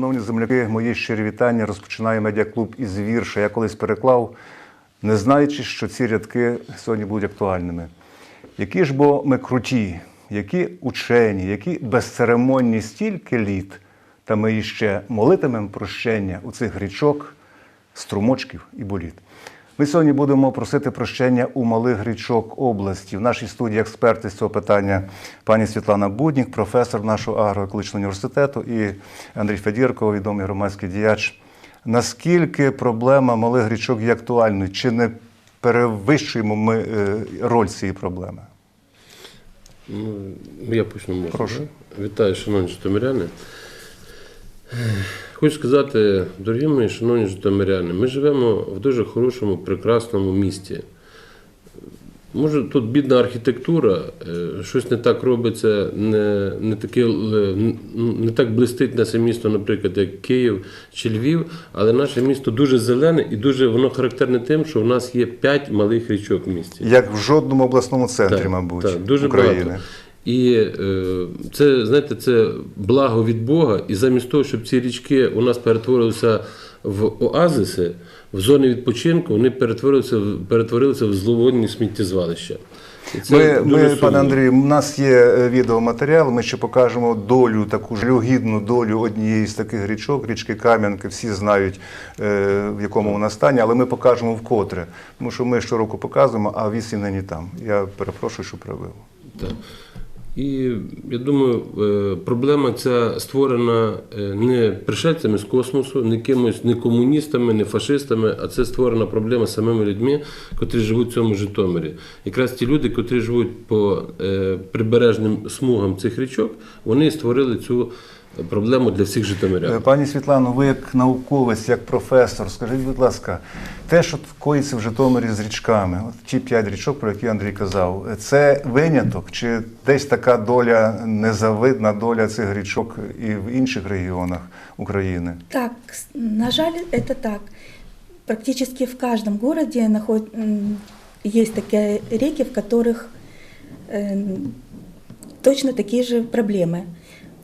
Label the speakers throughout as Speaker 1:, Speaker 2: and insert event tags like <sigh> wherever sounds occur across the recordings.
Speaker 1: Шановні земляки, мої щирі вітання. Розпочинаю медіаклуб із вірша. Я колись переклав, не знаючи, що ці рядки сьогодні будуть актуальними. Які ж бо ми круті, які учені, які безцеремонні стільки літ, та ми іще молитимем прощення у цих річок, струмочків і боліт. Ми сьогодні будемо просити прощення у малих річок області. В нашій студії експерти з цього питання пані Світлана Буднік, професор нашого агроекологічного університету, і Андрій Федірко, відомий громадський діяч. Наскільки проблема малих річок є актуальною? Чи не перевищуємо ми е, роль цієї проблеми?
Speaker 2: Ну, я почну можу.
Speaker 1: Прошу.
Speaker 2: Вітаю, шановні житомиряни. Хочу сказати, дорогі мої шановні житомиряни, ми живемо в дуже хорошому, прекрасному місті. Може, тут бідна архітектура, е, щось не так робиться, не, не, таке, не так блистить наше місто, наприклад, як Київ чи Львів, але наше місто дуже зелене і дуже воно характерне тим, що в нас є п'ять малих річок в місті.
Speaker 1: Як в жодному обласному центрі,
Speaker 2: Так,
Speaker 1: мабуть,
Speaker 2: так, дуже
Speaker 1: України.
Speaker 2: багато. І е, це, знаєте, це благо від Бога. І замість того, щоб ці річки у нас перетворилися в оазиси, в зони відпочинку, вони перетворилися, перетворилися в зловонні сміттєзвалища. Це
Speaker 1: Ми, ми пане Андрію, у нас є е, відеоматеріал. Ми ще покажемо долю, таку жалюгідну долю однієї з таких річок, річки Кам'янки. Всі знають, е, в якому вона стані, але ми покажемо вкотре. Тому що ми щороку показуємо, а вісі нині там. Я перепрошую, що привив.
Speaker 2: Так. І я думаю, е, проблема ця створена е, не пришельцями з космосу, не кимось, не комуністами, не фашистами, а це створена проблема самими людьми, котрі живуть в цьому Житомирі. Якраз ті люди, котрі живуть по е, прибережним смугам цих річок, вони створили цю проблему для всіх
Speaker 1: Е,
Speaker 2: житомирян.
Speaker 1: Пані Світлано, ви як науковець, як професор, скажіть, будь ласка, те, що коїться в Житомирі з річками, от ті п'ять річок, про які Андрій казав, це виняток, чи десь така доля, незавидна доля цих річок і в інших регіонах України?
Speaker 3: Так, с- на жаль, это так. Практически в каждом городе наход... м, есть такие реки, в которых э, точно такие же проблемы.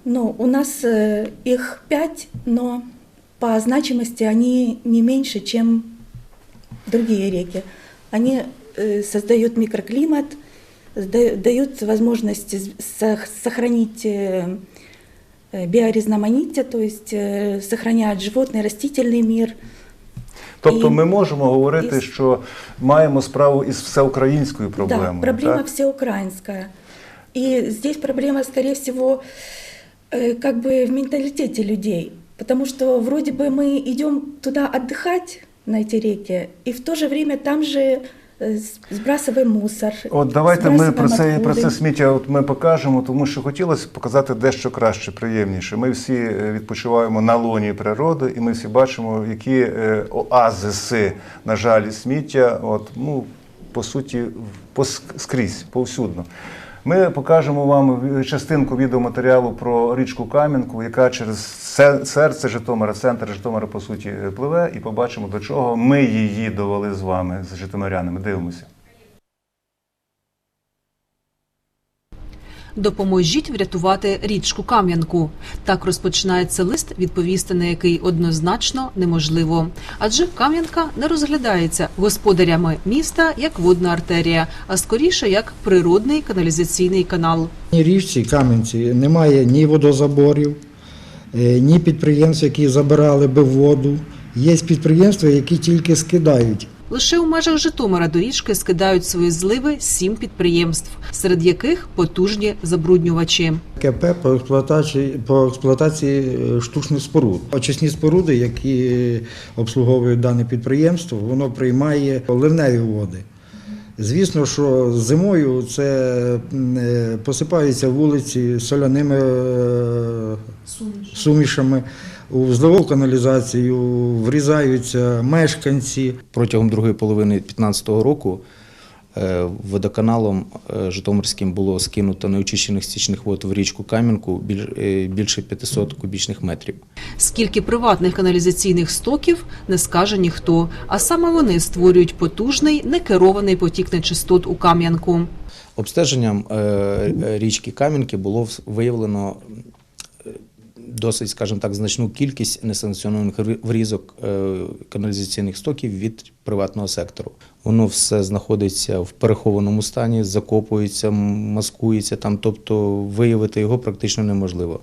Speaker 3: Ну, у нас э, их пять, но по значимости они не меньше, чем другие реки. Они э, создают микроклимат, сда- дают возможность з- сох- сохранить э, э, биорезноmanitие, то есть э, сохраняют животный, растительный мир.
Speaker 1: Тобто
Speaker 3: І-
Speaker 1: ми можемо говорити,
Speaker 3: і-
Speaker 1: що маємо справу із всеукраїнською
Speaker 3: Да,
Speaker 1: проблемою.
Speaker 3: проблема
Speaker 1: так?
Speaker 3: всеукраинская. И здесь проблема, скорее всего, э, как бы в менталитете людей. Потому что вроде бы мы идем туда отдыхать на эти реки, и в то же время там же э, с- сбрасываем мусор.
Speaker 1: От давайте ми
Speaker 3: сбрасываем
Speaker 1: про це, про
Speaker 3: отходы.
Speaker 1: це сміття от ми покажемо, тому що хотілося показати дещо краще, приємніше. Ми всі е, відпочиваємо на лоні природи, і ми всі бачимо, які е, оазиси, на жаль, сміття, от, ну, по суті, в- пос- скрізь, повсюдно. Ми покажемо вам частинку відеоматеріалу про річку Кам'янку, яка через се- серце Житомира, центр Житомира, по суті, пливе, і побачимо, до чого ми її довели з вами, з житомирянами. Дивимося.
Speaker 4: Допоможіть врятувати річку Кам'янку. Так розпочинається лист, відповісти на який однозначно неможливо. Адже Кам'янка не розглядається господарями міста як водна артерія, а скоріше як природний каналізаційний канал.
Speaker 5: Ні річці Кам'янці немає ні водозаборів, е, ні підприємств, які забирали би воду. Є підприємства, які тільки скидають.
Speaker 4: Лише у межах Житомира до річки скидають свої зливи сім підприємств, серед яких потужні забруднювачі.
Speaker 5: КП по експлуатації, по експлуатації е, штучних споруд. Очисні споруди, які обслуговують дане підприємство, воно приймає ливневі води. Звісно, що зимою це е, посипаються вулиці соляними е, сумішами. У зливову каналізацію врізаються мешканці.
Speaker 6: Протягом другої половини 2015 року е, водоканалом е, Житомирським було скинуто неочищених стічних вод в річку Кам'янку біль- е, більше 500 кубічних метрів.
Speaker 4: Скільки приватних каналізаційних стоків не скаже ніхто. А саме вони створюють потужний некерований потік нечистот у Кам'янку.
Speaker 6: Обстеженням річки Кам'янки було виявлено досить, скажімо так, значну кількість несанкціонованих врізок е, каналізаційних стоків від приватного сектору. Воно все знаходиться в перехованому стані, закопується, маскується там, тобто виявити його практично неможливо.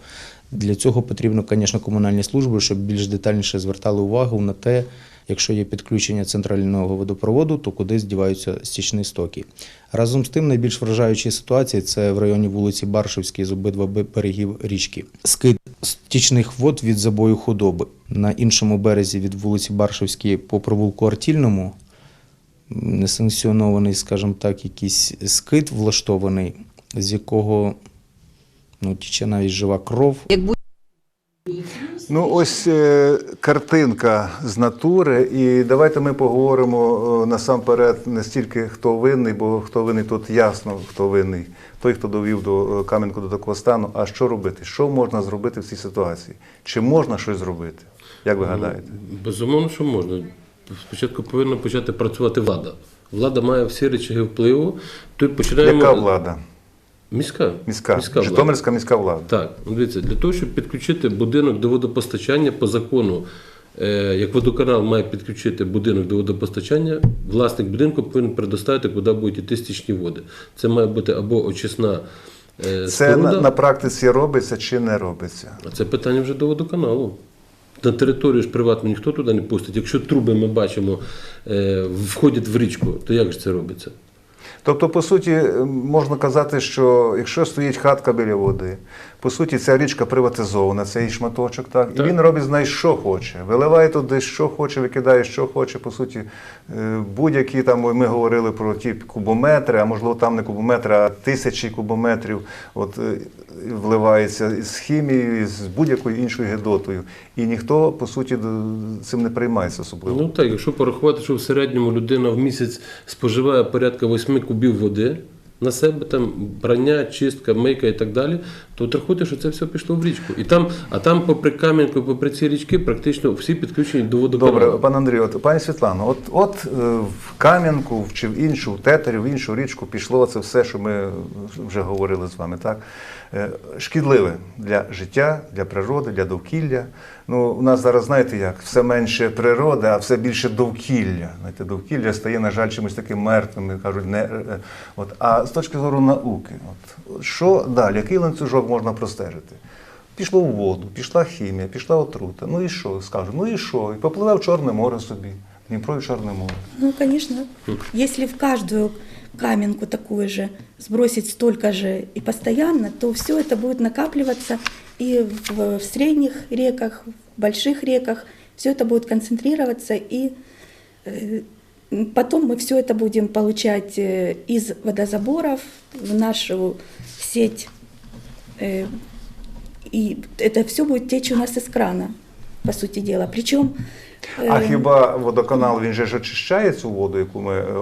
Speaker 6: Для цього потрібно, звісно, комунальні служби, щоб більш детальніше звертали увагу на те, якщо є підключення центрального водопроводу, то куди здіваються стічні стоки. Разом з тим, найбільш вражаючі ситуації це в районі вулиці Баршівській з обидва берегів річки. Скид стічних вод від забою худоби. На іншому березі від вулиці Баршівській по провулку Артільному несанкціонований, скажімо так, якийсь скид влаштований, з якого ну, тіче навіть жива кров.
Speaker 1: Ну, ось е, картинка з натури, і давайте ми поговоримо е, насамперед не стільки хто винний, бо хто винний тут ясно, хто винний, той, хто довів до е, Кам'янку до такого стану. А що робити? Що можна зробити в цій ситуації? Чи можна щось зробити? Як ви гадаєте?
Speaker 2: Безумовно, що можна. Спочатку повинна почати працювати влада. Влада має всі речаги впливу. Тут починаємо.
Speaker 1: Яка влада?
Speaker 2: Міська.
Speaker 1: Міська,
Speaker 2: влада.
Speaker 1: Житомирська міська влада.
Speaker 2: Так, дивіться, для того, щоб підключити будинок до водопостачання по закону, е, як водоканал має підключити будинок до водопостачання, власник будинку повинен предоставити, куди будуть йти стічні води. Це має бути або очисна е,
Speaker 1: Це
Speaker 2: споруда,
Speaker 1: на, на практиці робиться чи не робиться?
Speaker 2: а це питання вже до водоканалу. На територію ж приватну ніхто туди не пустить. Якщо труби ми бачимо е, входять в річку, то як ж це робиться?
Speaker 1: Тобто, по суті, можна казати, що якщо стоїть хатка біля води, по суті, ця річка приватизована, цей шматочок, так, і він робить з неї, що хоче. Виливає туди, що хоче, викидає, що хоче. По суті, е, будь-які там ми говорили про ті кубометри, а можливо там не кубометри, а тисячі кубометрів. От е, вливається з хімією, з будь-якою іншою гидотою. І ніхто, по суті, цим не приймається особливо.
Speaker 2: Ну так, якщо порахувати, що в середньому людина в місяць споживає порядка 8 кубів води на себе, там прання, чистка, мийка і так далі, то от що це все пішло в річку. І там, а там, попри Кам'янку, попри ці річки, практично всі підключені до водопроводу.
Speaker 1: Добре, пане Андрію, от, пані Світлано, от, от е, в Кам'янку чи в іншу, в Тетері, в іншу річку пішло це все, що ми вже говорили з вами, так? Е, Шкідливе для життя, для природи, для довкілля. Ну, у нас зараз, знаєте як, все менше природи, а все більше довкілля. Знаєте, довкілля стає, на жаль, чимось таким мертвим, кажуть, не, е, е, от. А з точки зору науки, от, що далі, який ланцюжок можна простежити? Пішло в воду, пішла хімія, пішла отрута. Ну і що? Скажу, ну і що? І попливе в Чорне море собі. Дніпро і Чорне море.
Speaker 3: Ну, конечно, если в каждую каменку такую же сбросить столько же и постоянно, то все это будет накапливаться и в, в средних реках, в больших реках, все это будет концентрироваться, и э, потом мы все это будем получать э, из водозаборов в нашу сеть, э, и это все будет течь у нас из крана, по сути дела. Причем
Speaker 1: А
Speaker 3: э,
Speaker 1: хіба водоканал він же ж очищає цю воду, яку ми е,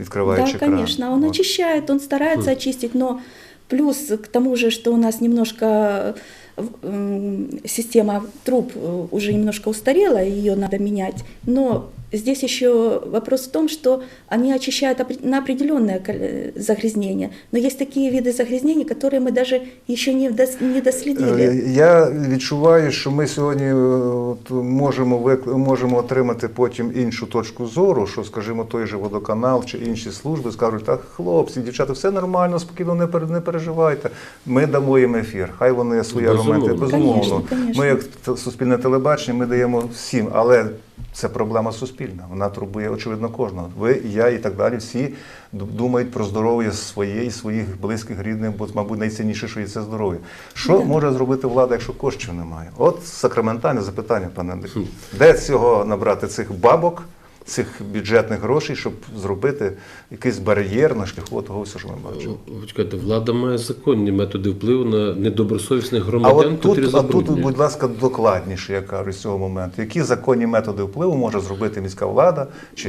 Speaker 1: відкриваючи
Speaker 3: Да,
Speaker 1: кран?
Speaker 3: конечно, он
Speaker 1: вот.
Speaker 3: очищает, он старается очистить, но плюс к тому же, что у нас немножко э, система труб э, уже немножко устарела, ее надо менять, но здесь еще вопрос в том, что они очищают опре- на определенное коле- загрязнение, но есть такие виды загрязнений, которые мы даже еще не, дос- не доследили.
Speaker 1: Е, Я відчуваю, що ми сьогодні е, от, можемо, вик- можемо отримати потім іншу точку зору, що, скажімо, той же водоканал чи інші служби скажуть, так, хлопці, дівчата, все нормально, спокійно, не, пер- не переживайте. Ми дамо їм ефір. Хай вони свої
Speaker 2: Безумовно.
Speaker 1: аргументи. Безумовно.
Speaker 3: Конечно, конечно.
Speaker 1: Ми, як те- суспільне телебачення, ми даємо всім, але це проблема суспільна. Вона турбує, очевидно, кожного. Ви, і я і так далі. Всі думають про здоров'я своє і своїх близьких, рідних, бо, мабуть, найцінніше, що є це здоров'я. Що може зробити влада, якщо коштів немає? От сакраментальне запитання, пане Андрій. Де цього набрати цих бабок, цих бюджетних грошей, щоб зробити якийсь бар'єр на шляху того всього, що ми бачимо?
Speaker 2: Ви чекайте, влада має законні методи впливу на недобросовісних
Speaker 1: А
Speaker 2: громадян,
Speaker 1: от тут, а тут, будь ласка, докладніше, я кажу, з цього моменту. Які законні методи впливу може зробити міська влада чи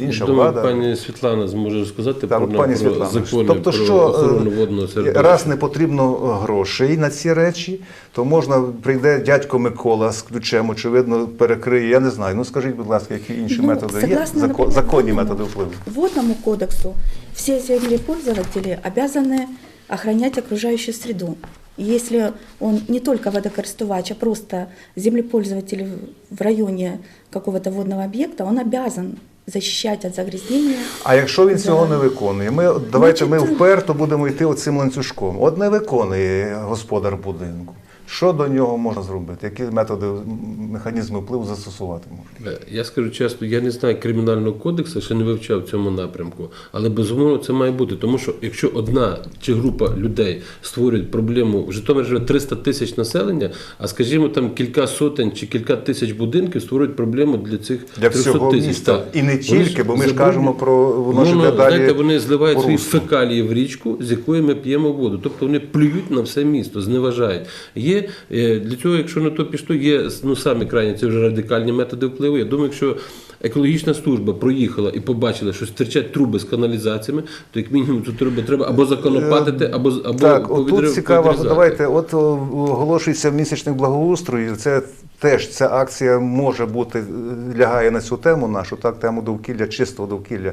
Speaker 1: інша
Speaker 2: Ну, Думаю,
Speaker 1: влада?
Speaker 2: пані Світлана зможе розказати
Speaker 1: Так,
Speaker 2: про,
Speaker 1: пані
Speaker 2: про
Speaker 1: Світлана,
Speaker 2: закони
Speaker 1: тобто,
Speaker 2: про
Speaker 1: що
Speaker 2: охорону
Speaker 1: е,
Speaker 2: водного середовища.
Speaker 1: раз не потрібно грошей на ці речі, то можна прийде дядько Микола з ключем, очевидно, перекриє. Я не знаю. Ну скажіть, будь ласка, які інші
Speaker 3: Ну,
Speaker 1: методи є?
Speaker 3: согласно,
Speaker 1: Зако-
Speaker 3: например,
Speaker 1: законні методи впливу.
Speaker 3: Водному кодексу все землепользователи обязаны охранять окружающую среду. И Если он не только водокористувач, а просто землепользователь в- районе какого-то водного объекта, он обязан защищать от загрязнения.
Speaker 1: А якщо він
Speaker 3: да.
Speaker 1: цього не виконує, ми давайте ми вперто будемо йти оцим ланцюжком. От не виконує господар будинку. Що до нього можна зробити? Які методи, механізми впливу застосувати можна?
Speaker 2: Е, Я скажу чесно, я не знаю кримінального кодексу, ще не вивчав в цьому напрямку, але безумовно це має бути. Тому що якщо одна чи група людей створюють проблему, в Житомирі живе 300 тисяч населення, а скажімо, там кілька сотень чи кілька тисяч будинків створюють проблему для цих
Speaker 1: Для
Speaker 2: 300
Speaker 1: всього
Speaker 2: тисяч.
Speaker 1: міста.
Speaker 2: Так.
Speaker 1: І не тільки, бо ми ж кажемо про воно ж
Speaker 2: Воно,
Speaker 1: йде далі.
Speaker 2: знаєте, вони зливають
Speaker 1: по
Speaker 2: свої фекалії в річку, з якої ми п'ємо воду. Тобто вони плюють на все місто, зневажають. Є е, для цього, якщо на то пішло, є ну самі крайні, це вже радикальні методи впливу. Я думаю, якщо екологічна служба проїхала і побачила, що стирчать труби з каналізаціями, то як мінімум цю трубу треба або законопатити, або або
Speaker 1: Е, Так, от тут цікаво, давайте, от о, оголошується місячник благоустрою. Це теж ця акція може бути, е, лягає на цю тему нашу, так, тему довкілля, чистого довкілля.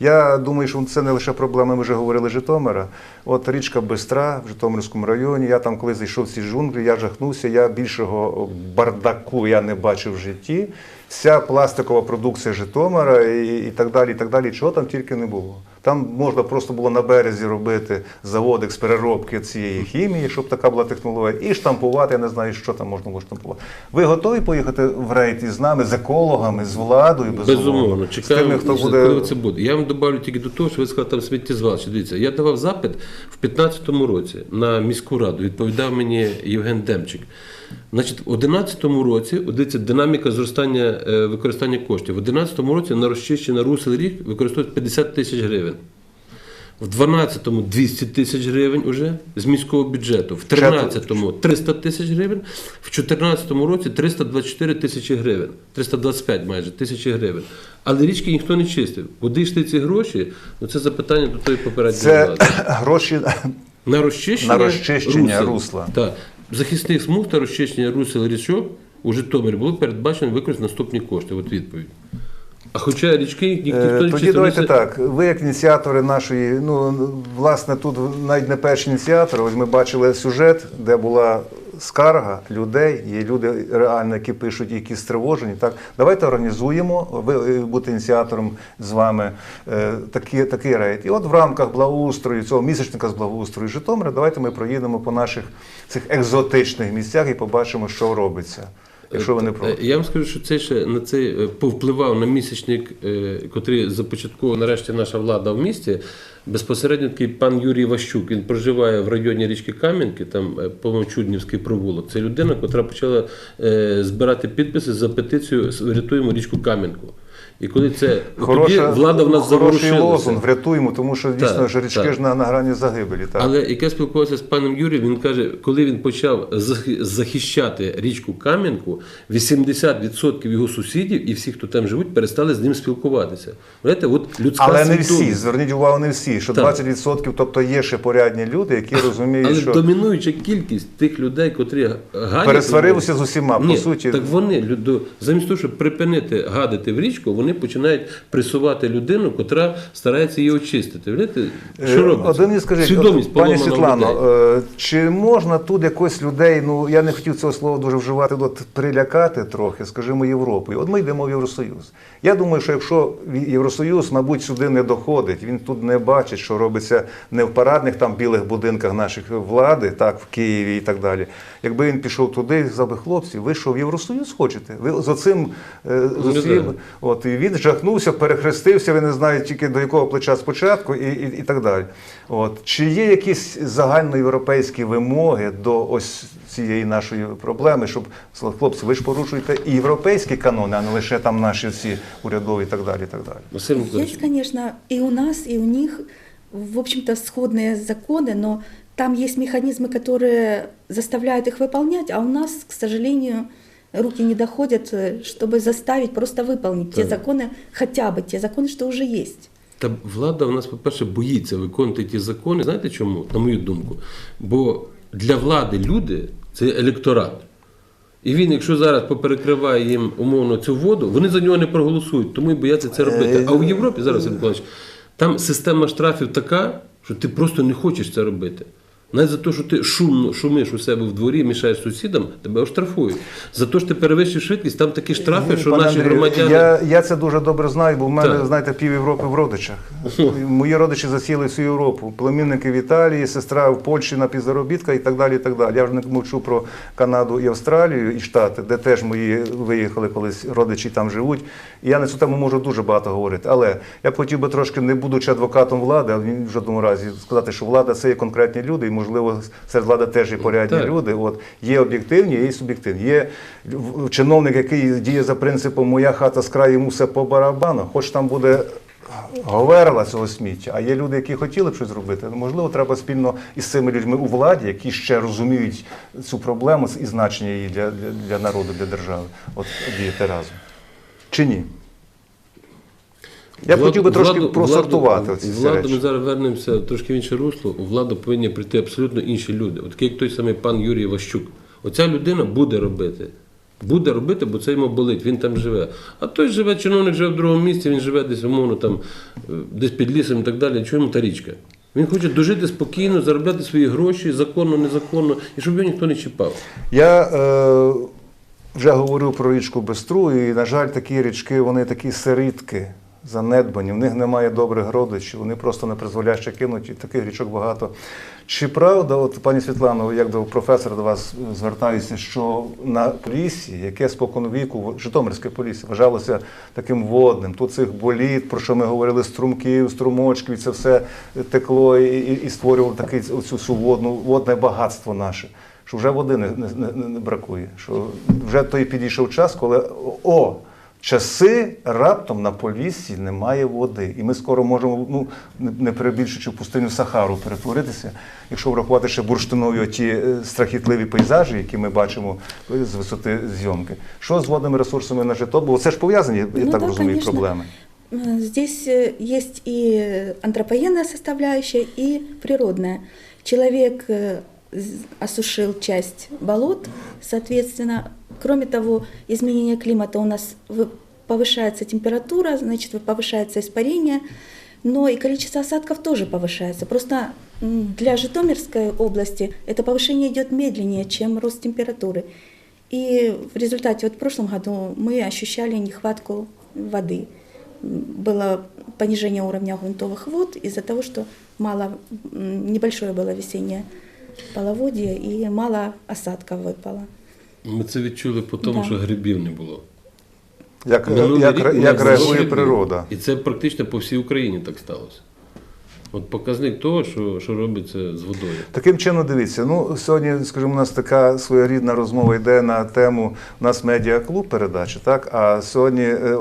Speaker 1: Я думаю, що це не лише проблема, ми вже говорили Житомира. От річка Бистра в Житомирському районі. Я там, коли зайшов в ці джунглі, я жахнувся, я більшого бардаку я не бачив в житті. Вся пластикова продукція Житомира і, і так далі, і так далі. Чого там тільки не було. Там можна просто було на березі робити заводик з переробки цієї хімії, щоб така була технологія, і штампувати, я не знаю, що там можна було штампувати. Ви готові поїхати в рейд із нами, з екологами, з владою, безумовно,
Speaker 2: Безумовно,
Speaker 1: з
Speaker 2: чекаємо,
Speaker 1: тими, хто
Speaker 2: коли
Speaker 1: буде.
Speaker 2: це буде. Я вам добавлю тільки до того, що ви сказали там сміттєзвалище. Дивіться, я давав запит в 15-му році на міську раду. Відповідав мені Євген Демчик. Значить, в 11-му році, дивіться, динаміка зростання е, використання коштів. В 11-му році на розчищення русел рік використовують 50 тисяч гривень. В 12-му 200 тисяч гривень уже з міського бюджету, в 13-му 300 тисяч гривень, в 14-му році 324 тисячі гривень, 325 майже тисячі гривень. Але річки ніхто не чистив. Куди йшли ці гроші? Ну це запитання до тої попередньої
Speaker 1: Це
Speaker 2: влади.
Speaker 1: гроші
Speaker 2: На розчищення,
Speaker 1: На розчищення
Speaker 2: русел.
Speaker 1: русла.
Speaker 2: Так. Захисних смуг та розчищення русел річок у Житомирі було передбачено використати наступні кошти. От відповідь. А хоча річки ні- ніхто
Speaker 1: Е,
Speaker 2: не
Speaker 1: Тоді давайте так. Ви як ініціатори нашої, ну власне, тут навіть не перші ініціатори. Ось ми бачили сюжет, де була скарга людей, є люди реально, які пишуть, які стривожені. Так, давайте організуємо. Ви бути ініціатором з вами е, такий, такий рейд. І от в рамках благоустрою цього місячника з благоустрою Житомира, давайте ми проїдемо по наших цих екзотичних місцях і побачимо, що робиться. Якщо проти.
Speaker 2: Е, Я вам скажу, що це ще на цей е, повпливав на місячник, е, котрий започаткував нарешті наша влада в місті. Безпосередньо такий пан Юрій Ващук. Він проживає в районі річки Кам'янки, там помочуднівський провулок. Це людина, яка почала збирати підписи за петицію «Врятуємо річку Кам'янку. І коли це тоді влада в нас заворушилася.
Speaker 1: лозунг, врятуємо, тому що дійсно
Speaker 2: Так,
Speaker 1: ж річки
Speaker 2: так.
Speaker 1: ж на, на грані загибелі. Так.
Speaker 2: Але як я спілкувався з паном Юрієм, він каже, коли він почав захищати річку Кам'янку, 80% його сусідів і всіх, хто там живуть, перестали з ним спілкуватися. Знаєте, от людська
Speaker 1: Але не всі, зверніть увагу, не всі. Що
Speaker 2: Так.
Speaker 1: 20%, тобто є ще порядні люди, які розуміють,
Speaker 2: Але
Speaker 1: що
Speaker 2: домінуюча кількість тих людей, котрі гадять...
Speaker 1: пересварився з усіма.
Speaker 2: Ні,
Speaker 1: по суті,
Speaker 2: так вони замість того, щоб припинити гадити в річку, вони починають пресувати людину, котра старається її очистити. Знаєте,
Speaker 1: Е,
Speaker 2: що робиться?
Speaker 1: Один мені скажіть,
Speaker 2: Свідомість
Speaker 1: пані Світлано, е, чи можна тут якось людей, ну я не хотів цього слова дуже вживати, от прилякати трохи, скажімо, Європою. От ми йдемо в Євросоюз. Я думаю, що якщо Євросоюз, мабуть, сюди не доходить, він тут не бачить, що робиться не в парадних там білих будинках наших влади, так, в Києві і так далі. Якби він пішов туди і сказав хлопці, ви що в Євросоюз хочете? Ви з оцим е, з
Speaker 2: да.
Speaker 1: От і він жахнувся, перехрестився, ви не знаєте тільки до якого плеча спочатку, і, і, і так далі. От чи є якісь загальноєвропейські вимоги до ось цієї нашої проблеми, щоб сказали, хлопці, ви ж порушуєте і європейські канони, а не лише там наші всі урядові і так далі. І так далі.
Speaker 2: Василь Миколаївич,
Speaker 3: Есть, конечно, и у нас, и у них, в общем-то, сходные законы, но там есть механизмы, которые заставляют их выполнять, а у нас, к сожалению, руки не доходят, э, чтобы заставить просто выполнить те
Speaker 2: Так.
Speaker 3: законы, хотя бы те законы, что уже есть.
Speaker 2: Та влада у нас, по-перше, боїться виконувати ті закони. Знаєте чому? На мою думку. Бо для влади люди це електорат. І він, якщо зараз поперекриває їм умовно цю воду, вони за нього не проголосують, тому і бояться це робити. А у Європі зараз Іван Миколаївич, там система штрафів така, що ти просто не хочеш це робити. Навіть за те, що ти шумно шумиш у себе в дворі, мішаєш сусідам, тебе оштрафують. За те, що ти перевищив швидкість, там такі штрафи, що
Speaker 1: Пане
Speaker 2: наші
Speaker 1: Андрію,
Speaker 2: громадяни.
Speaker 1: Я, я це дуже добре знаю, бо в мене,
Speaker 2: Так.
Speaker 1: знаєте, пів Європи в родичах. Мої родичі засіли всю Європу. Племінники в Італії, сестра в Польщі на підзаробітках і так далі. і так далі. Я вже не мовчу про Канаду і Австралію і Штати, де теж мої виїхали колись, родичі там живуть. І я на цю тему можу дуже багато говорити. Але я б хотів би трошки, не будучи адвокатом влади, а в жодному разі сказати, що влада це є конкретні люди, і можливо серед влади теж є порядні
Speaker 2: Так.
Speaker 1: люди. От є об'єктивні, є і суб'єктивні. Є чиновник, який діє за принципом Моя хата з краю йому все по барабану, хоч там буде говерла цього сміття. А є люди, які хотіли б щось зробити. Ну, Можливо, треба спільно із цими людьми у владі, які ще розуміють цю проблему і значення її для, для, для народу, для держави. От діяти разом. Чи ні? Я б хотів би трошки просортувати
Speaker 2: владу,
Speaker 1: ці
Speaker 2: владу
Speaker 1: речі.
Speaker 2: ми зараз вернемося трошки в інше русло. У владу повинні прийти абсолютно інші люди. От як той самий пан Юрій Ващук. Оця людина буде робити. Буде робити, бо це йому болить, він там живе. А той живе, чиновник живе в другому місці, він живе десь умовно там, е, десь під лісом і так далі. Чого йому та річка? Він хоче дожити спокійно, заробляти свої гроші, законно, незаконно, і щоб його ніхто не чіпав.
Speaker 1: Я е, вже говорив про річку Бестру, і, на жаль, такі річки, вони такі сирітки, занедбані, в них немає добрих родичів, вони просто не призволяще кинуті, таких річок багато. Чи правда, от пані Світлано, як до професора до вас звертаюся, що на Поліссі, яке спокон віку, Житомирське Полісся, вважалося таким водним, тут цих боліт, про що ми говорили, струмків, струмочків, і це все текло і, і, і створювало таке цю водну, водне багатство наше що вже води не, не, не бракує. Що вже той підійшов час, коли о, часи раптом на Поліссі немає води. І ми скоро можемо, ну не- не перебільшуючи в пустиню Сахару, перетворитися, якщо врахувати ще бурштинові ті е, страхітливі пейзажі, які ми бачимо е, з висоти зйомки. Що з водними ресурсами на Житомир? Бо це ж пов'язані, я
Speaker 3: Ну
Speaker 1: так
Speaker 3: да,
Speaker 1: розумію,
Speaker 3: конечно.
Speaker 1: проблеми.
Speaker 3: Э, Здесь э, есть и антропогенная составляющая, и природная. Человек э, з- осушил часть болот, соответственно, кроме того, изменение климата у нас вы- повышается температура, значит, вы- повышается испарение, но и количество осадков тоже повышается. Просто для Житомирской области это повышение идет медленнее, чем рост температуры. И в результате, вот в прошлом году мы ощущали нехватку воды. Было понижение уровня грунтовых вод из-за того, что мало, небольшое было весеннее половодье и мало осадков выпало.
Speaker 2: Ми це відчули по тому,
Speaker 3: Да.
Speaker 2: що грибів не було.
Speaker 1: Як,
Speaker 2: Минулий
Speaker 1: як, як, реагує природа?
Speaker 2: І це практично по всій Україні так сталося. От показник того, що, що робиться з водою.
Speaker 1: Таким чином, дивіться, ну сьогодні, скажімо, у нас така своєрідна розмова йде на тему у нас медіаклуб передачі, так? А сьогодні е,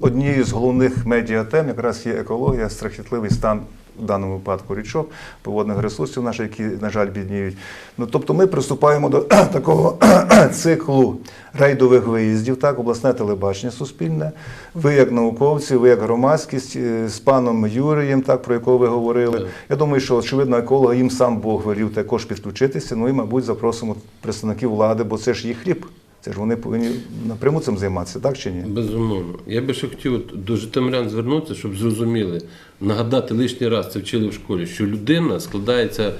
Speaker 1: однією з головних медіатем якраз є екологія, страхітливий стан. В даному випадку річок, поводних ресурсів наших, які, на жаль, бідніють. Ну, тобто ми приступаємо до <clears throat> такого <clears throat> циклу рейдових виїздів, так, обласне телебачення суспільне. Ви як науковці, ви як громадськість е, з паном Юрієм, так, про якого ви говорили. Я думаю, що очевидно, еколога їм сам Бог велів також підключитися. Ну і, мабуть, запросимо представників влади, бо це ж їх хліб. Це ж вони повинні напряму цим займатися, так чи ні?
Speaker 2: Безумовно. Я би ще хотів от до житомирян звернутися, щоб зрозуміли, нагадати лишній раз, це вчили в школі, що людина складається,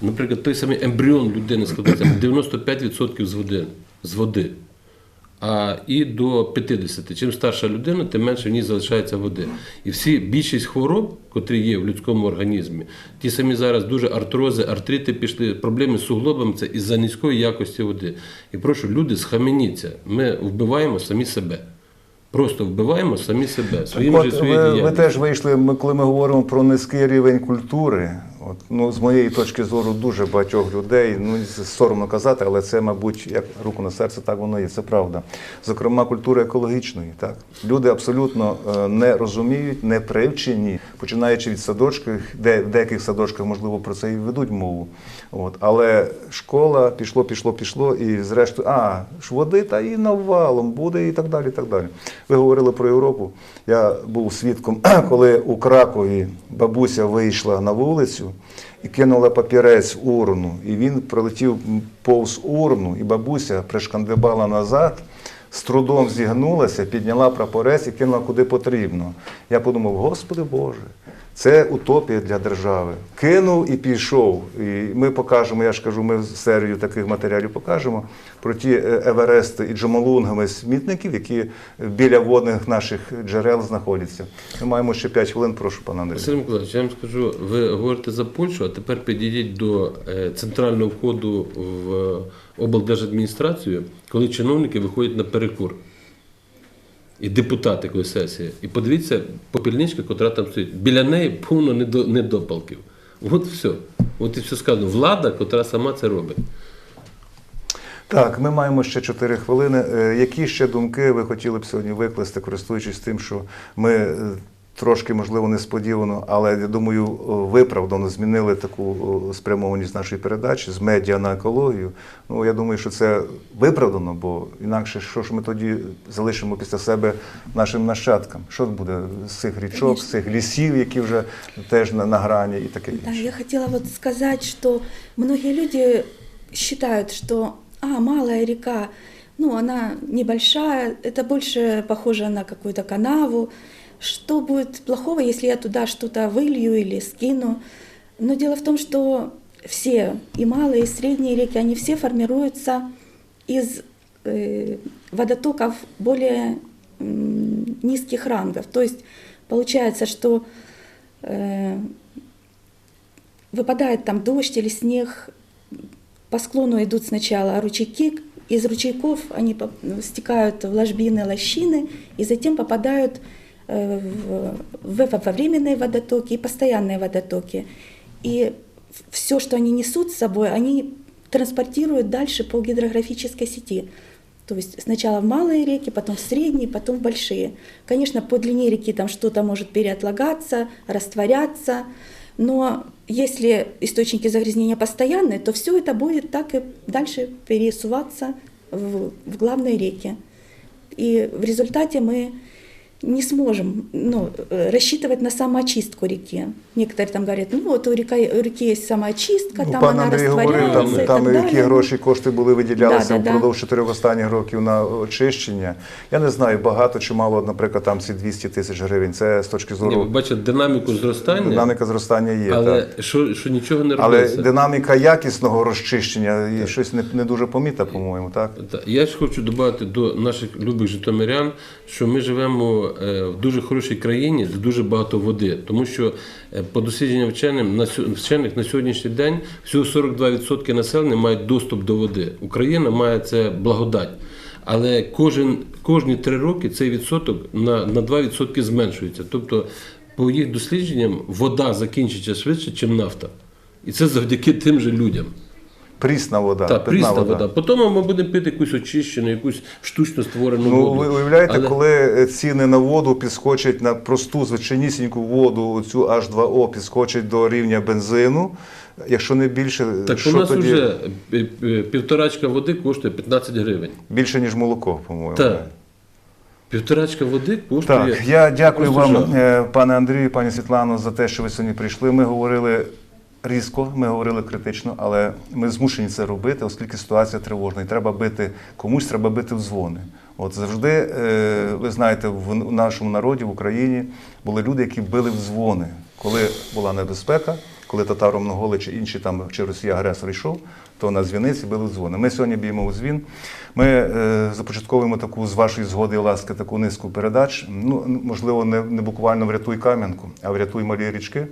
Speaker 2: наприклад, той самий ембріон людини складається <clears throat> 95% з води. З води. А і до 50. Чим старша людина, тим менше в ній залишається води. І всі більшість хвороб, котрі є в людському організмі, ті самі зараз дуже артрози, артрити пішли, проблеми з суглобами це із-за низької якості води. І прошу, люди, схаменіться. Ми вбиваємо самі себе. Просто вбиваємо самі себе. Своїм
Speaker 1: От,
Speaker 2: же своєю
Speaker 1: ви, ви теж вийшли, ми, коли ми говоримо про низький рівень культури. От, ну, з моєї точки зору, дуже багатьох людей, ну соромно казати, але це, мабуть, як руку на серце, так воно є, це правда. Зокрема, культури екологічної. Так? Люди абсолютно е, не розуміють, не привчені, починаючи від садочків, де в деяких садочках, можливо, про це і ведуть мову. От. Але школа пішло, пішло, пішло, і зрештою, а, ж води та і навалом буде, і так далі. і так далі. Ви говорили про Європу. Я був свідком, <clears throat> коли у Кракові бабуся вийшла на вулицю і кинула папірець в урну. І він пролетів повз урну, і бабуся пришкандибала назад. З трудом зігнулася, підняла прапорець і кинула куди потрібно. Я подумав, Господи Боже, Це утопія для держави. Кинув і пішов. І ми покажемо, я ж кажу, ми серію таких матеріалів покажемо про ті е, Еверести і Джомолунгами смітників, які біля водних наших джерел знаходяться. Ми маємо ще 5 хвилин, прошу, пане Андрій.
Speaker 2: Василь Миколаївич, я вам скажу, ви говорите за Польщу, а тепер підійдіть до е, центрального входу в е, облдержадміністрацію, коли чиновники виходять на перекур. І депутати, сесії. І подивіться, попільничка, котра там стоїть. Біля неї повно недопалків. От все. От і все сказано. Влада, котра сама це робить.
Speaker 1: Так, ми маємо ще 4 хвилини. Е, Які ще думки ви хотіли б сьогодні викласти, користуючись тим, що ми е, трошки, можливо, несподівано, але я думаю, виправдано змінили таку спрямованість нашої передачі з медіа на екологію. Ну, я думаю, що це виправдано, бо інакше що ж ми тоді залишимо після себе нашим нащадкам? Що буде з цих річок, з цих лісів, які вже теж на, на грані і таке
Speaker 3: Да,
Speaker 1: інше?
Speaker 3: я хотела вот сказать, что многие люди считают, что а, малая река, ну, она небольшая, это больше похоже на какую-то канаву. Что будет плохого, если я туда что-то вылью или скину? Но дело в том, что все, и малые, и средние реки, они все формируются из э, водотоков более м, низких рангов. То есть получается, что э, выпадает там дождь или снег, по склону идут сначала ручейки, из ручейков они стекают в ложбины, лощины и затем попадают э, в, в во-временные водотоки и постоянные водотоки. И все, что они несут с собой, они транспортируют дальше по гидрографической сети. То есть сначала в малые реки, потом в средние, потом в большие. Конечно, по длине реки там что-то может переотлагаться, растворяться, но если источники загрязнения постоянные, то все это будет так и дальше пересуваться в, в главные реки. И в результате мы не сможем ну, э, рассчитывать на самоочистку реки. Некоторые там говорят, ну вот у, река, у реки есть самоочистка,
Speaker 1: Ну,
Speaker 3: там
Speaker 1: пан
Speaker 3: она
Speaker 1: Андрій говорив,
Speaker 3: растворяется
Speaker 1: там,
Speaker 3: и
Speaker 1: там
Speaker 3: так
Speaker 1: які
Speaker 3: далее.
Speaker 1: гроші кошти були виділялися
Speaker 3: Да, да, да.
Speaker 1: впродовж чотирьох останніх років на очищення. Я не знаю, багато чи мало, наприклад, там ці 200 тисяч гривень. Це з точки
Speaker 2: Ні, ви
Speaker 1: зору
Speaker 2: бачите динаміку зростання,
Speaker 1: динаміка зростання є.
Speaker 2: але
Speaker 1: так.
Speaker 2: що, що нічого не
Speaker 1: Але
Speaker 2: робиться.
Speaker 1: динаміка якісного розчищення і щось не, не дуже помітна, по-моєму, так?
Speaker 2: Та, Я ж хочу додати до наших любих житомирян, що ми живемо е, в дуже хорошій країні, де дуже багато води. Тому що е, по дослідженням вчених на сьогоднішній день всього 42% населення мають доступ до води. Україна має це благодать. Але кожен, кожні три роки цей відсоток на, на 2% зменшується. Тобто, по їх дослідженням, вода закінчиться швидше, ніж нафта. І це завдяки тим же людям.
Speaker 1: Прісна вода,
Speaker 2: Так, прісна вода. Потім ми будемо пити якусь очищену, якусь штучно створену
Speaker 1: Ну,
Speaker 2: воду.
Speaker 1: ви уявляєте,
Speaker 2: Але-
Speaker 1: коли ціни на воду підскочать на просту звичайнісіньку воду, цю H2O підскочить до рівня бензину, якщо не більше,
Speaker 2: Так
Speaker 1: що
Speaker 2: у нас
Speaker 1: тоді?
Speaker 2: вже е, е, півторачка води коштує 15 гривень.
Speaker 1: Більше, ніж молоко, по-моєму.
Speaker 2: Так. Півторачка води коштує.
Speaker 1: Так, я дякую
Speaker 2: просто
Speaker 1: вам,
Speaker 2: жах.
Speaker 1: е, пане Андрію, пані Світлано, за те, що ви сьогодні прийшли. Ми говорили різко, ми говорили критично, але ми змушені це робити, оскільки ситуація тривожна. І треба бити комусь, треба бити в дзвони. От завжди, е, ви знаєте, в нашому народі, в Україні були люди, які били в дзвони, коли була небезпека, коли татаро-монголи чи інші там чи Росія агресор йшов, то на дзвіниці били дзвони. Ми сьогодні б'ємо у дзвін. Ми е, започатковуємо таку з вашої згоди і ласки таку низку передач. Ну можливо, не, не буквально врятуй кам'янку, а врятуй малі річки.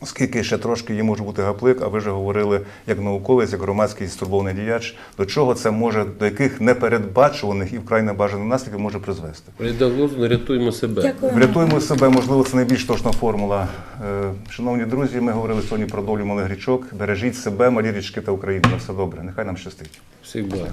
Speaker 1: Оскільки ще трошки її може бути гаплик, а ви вже говорили як науковець, як громадський стурбований діяч, до чого це може, до яких непередбачуваних і вкрай небажаних наслідків може призвести.
Speaker 2: Прийде рятуємо себе.
Speaker 3: Дякую.
Speaker 1: Врятуємо себе, можливо, це найбільш точна формула. Е, Шановні друзі, ми говорили сьогодні про долю малих річок. Бережіть себе, малі річки та Україну. На все добре. Нехай нам щастить.
Speaker 2: Всіх благ.